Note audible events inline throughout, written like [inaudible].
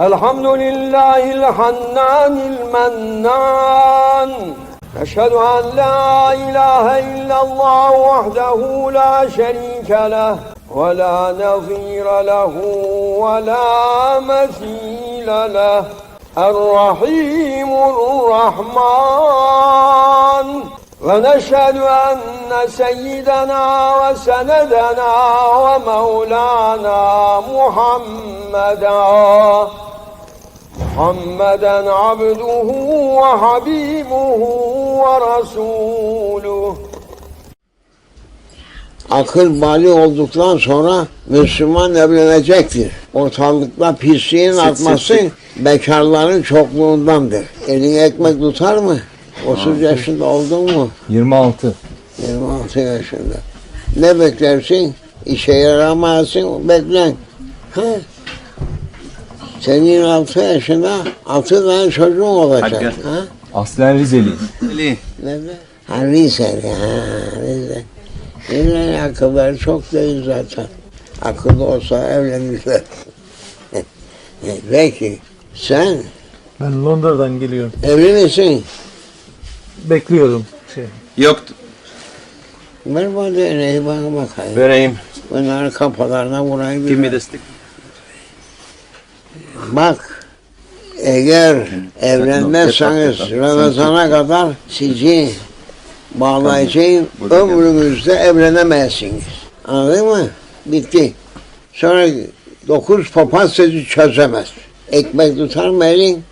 الحمد لله الحنان المنان. أشهد أن لا إله إلا الله وحده لا شريك له ولا نظير له ولا مثيل له. الرحيم الرحمن. ونشهد أن سيدنا وسندنا ومولانا محمدا محمدا عبده وحبيبه ورسوله Akıl bali olduktan sonra Müslüman evlenecektir. Ortalıkta pisliğin artması bekarların çokluğundandır. Elin ekmek tutar mı? 30 yaşında oldun mu? 26. 26 yaşında. Ne beklersin? İşe yaramazsın, beklen. Ha? Sen 26 yaşında 6 tane çocuğun olacak. Hakkı. Ha? Aslen Rizeliyim. Nerede? Ha Rize'de. Ha Rize. Rize'nin akılları çok değil zaten. Akıllı olsa evlenirler. [laughs] Peki sen Ben Londra'dan geliyorum. evli misin? Bekliyorum. Şey. Yoktu. Ver bana deneyi bana bakayım. Vereyim. Bunların kafalarına vurayım. Kim destek? Bak eğer evlenmezseniz Ramazan'a kadar sizi bağlayacağım ömrünüzde evlenemezsiniz. Anladın mı? Bitti. Sonra dokuz papaz sizi çözemez. Ekmek tutar mı elin?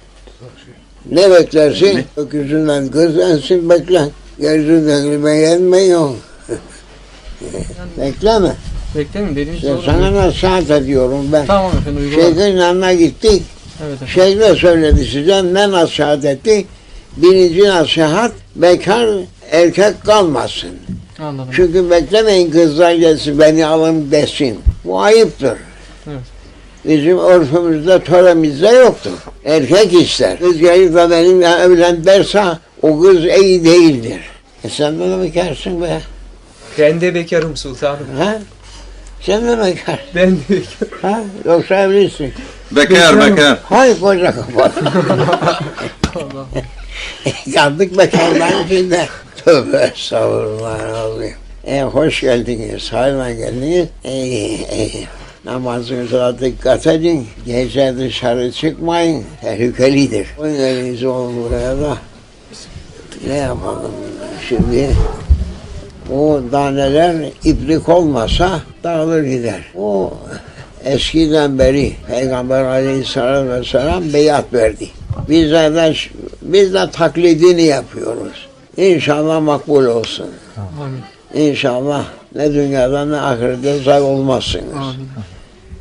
Ne beklersin? Öküzünden kız ensin bekle. Gözünden gülme gelmiyor. [laughs] Bekleme. Bekleyin dediğiniz Ya doğru. sana nasihat ediyorum ben. Tamam efendim uygula. Şeyhin yanına gittik. Evet efendim. Şeyh ne söyledi size? Ne nasihat etti? Birinci nasihat bekar erkek kalmasın. Anladım. Çünkü beklemeyin kızlar gelsin beni alın desin. Bu ayıptır. Evet. Bizim örfümüzde, töremizde yoktur. Erkek ister. Kız gelip de benimle evlen derse o kız iyi değildir. E sen mi bekarsın be? Ben de bekarım sultanım. Ha? Sen de bekar. Ben de bekarım. Ha? Yoksa evlisin. Bekar bekar. Hay koca kapat. [laughs] Kaldık bekarların içinde. Tövbe estağfurullah. E, hoş geldiniz, hayırla geldiniz. E, e, namazınıza dikkat edin. Gece dışarı çıkmayın. Tehlikelidir. Oynayınız olun buraya da. Ne yapalım şimdi? O daneler iplik olmasa dağılır gider. O eskiden beri Peygamber aleyhisselam vesselam beyat verdi. Bizler de, biz de taklidini yapıyoruz. İnşallah makbul olsun. Amin. İnşallah ne dünyada ne ahirette zayi olmazsınız. Amin.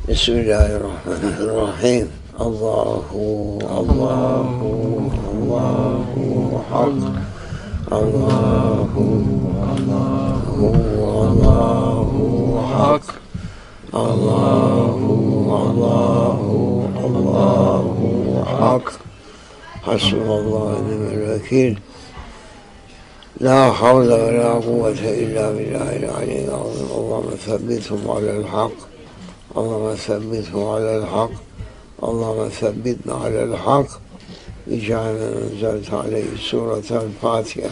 Bismillahirrahmanirrahim. Allahu, Allahu, Allahu, Hak. Allahu, Allahu, Allahu, Hak. Allahu, Allahu, Allahu, Hak. Hasbunallah ve ni'mel vekil. La havle ve la kuvvete illa billahil aliyyil azim. Allahümme sebbithum alel hak. Allahümme sebbithum alel hak. Allahümme sebbitna alel hak. İcâne enzelte aleyhi suretel Fatiha.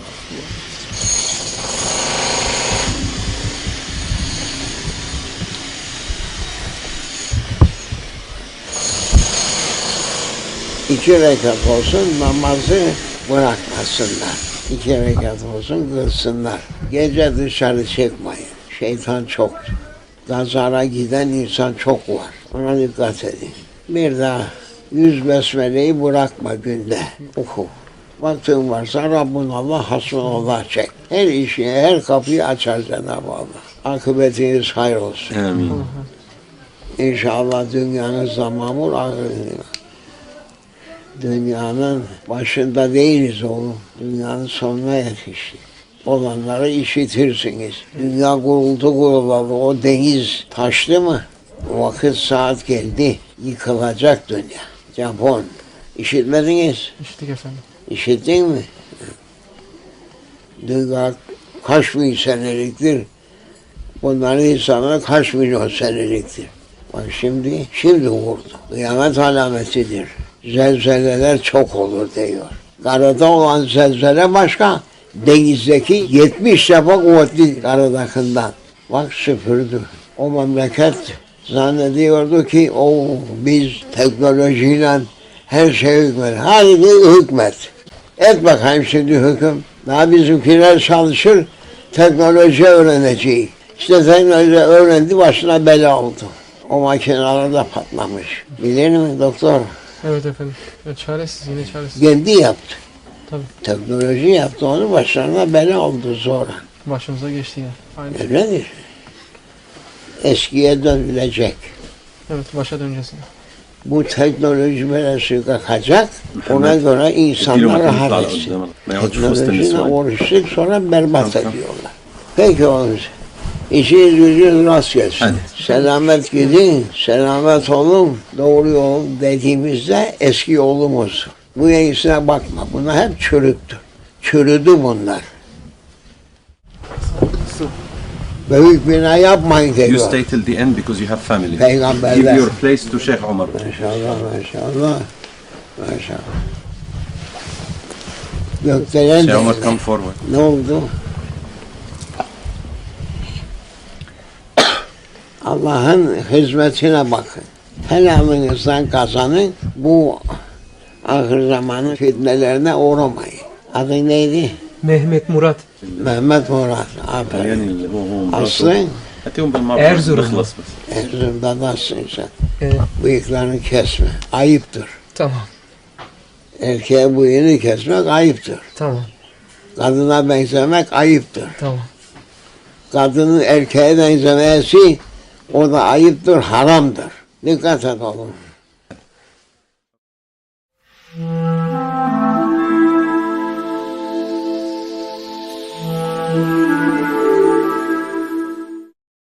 İki rekat olsun namazı bırakmasınlar. İki rekat olsun kılsınlar. Gece dışarı çıkmayın. Şeytan çoktur. Gazara giden insan çok var. Ona dikkat edin. Bir daha yüz besmeleyi bırakma günde. Oku. Vaktin varsa Rabbun Allah, hasbunallah çek. Her işi, her kapıyı açar Cenab-ı Allah. Akıbetiniz hayır olsun. Amin. İnşallah dünyanın zamanı ahireti. Dünyanın başında değiliz oğlum. Dünyanın sonuna yetiştik. Olanları işitirsiniz. Dünya kuruldu kurulalı. O deniz taştı mı? Vakit saat geldi. Yıkılacak dünya. Japon. İşitmediniz. İşittik efendim. İşittin mi? Dünya kaç bin seneliktir? Bunların insanlar kaç milyon seneliktir? Bak şimdi, şimdi vurdu. Kıyamet alametidir. Zelzeleler çok olur diyor. Karada olan zelzele başka. Denizdeki 70 defa kuvvetli karadakinden. Bak süpürdü. O memleket zannediyordu ki o biz teknolojiyle her şey hükmet. Bir hükmet. Et bakayım şimdi hüküm. Daha bizimkiler çalışır, teknoloji öğreneceği. İşte teknoloji öğrendi, başına bela oldu. O makineler de patlamış. Bilir mi doktor? Evet efendim. Ya çaresiz yine çaresiz. Kendi yaptı. Tabii. Teknoloji yaptı, onu başlarına bela oldu sonra. Başımıza geçti yine. Aynen. Öyledir. Eskiye dönülecek. Evet başa döneceğiz yine. Bu teknoloji böyle kalkacak, ona göre insanlar rahat etsin. Teknolojiyle uğraştık sonra berbat ediyorlar. Peki oğlum. İşiniz gücünüz rast gelsin. Hadi. Selamet gidin, selamet olun, doğru yol dediğimizde eski yolumuz. Bu yenisine bakma, bunlar hep çürüktür. Çürüdü bunlar. Büyük bina yapmayın You diyor. stay till the end because you have family. Peygamberler. Give your place to Sheikh Omar. Maşallah, maşallah, maşallah. Gökdelen Sheikh Omar come forward. Ne oldu? Allah'ın hizmetine bakın. Helalınızdan kazanın. Bu ahir zamanın fitnelerine uğramayın. Adı neydi? Mehmet Murat. Mehmet Murat. Aferin. Aslı? Erzurum. Erzurum'da nasılsın sen? Evet. Bıyıklarını kesme. Ayıptır. Tamam. Erkeğe bıyığını kesmek ayıptır. Tamam. Kadına benzemek ayıptır. Tamam. Kadının erkeğe benzemesi o da ayıptır, haramdır. Dikkat et oğlum.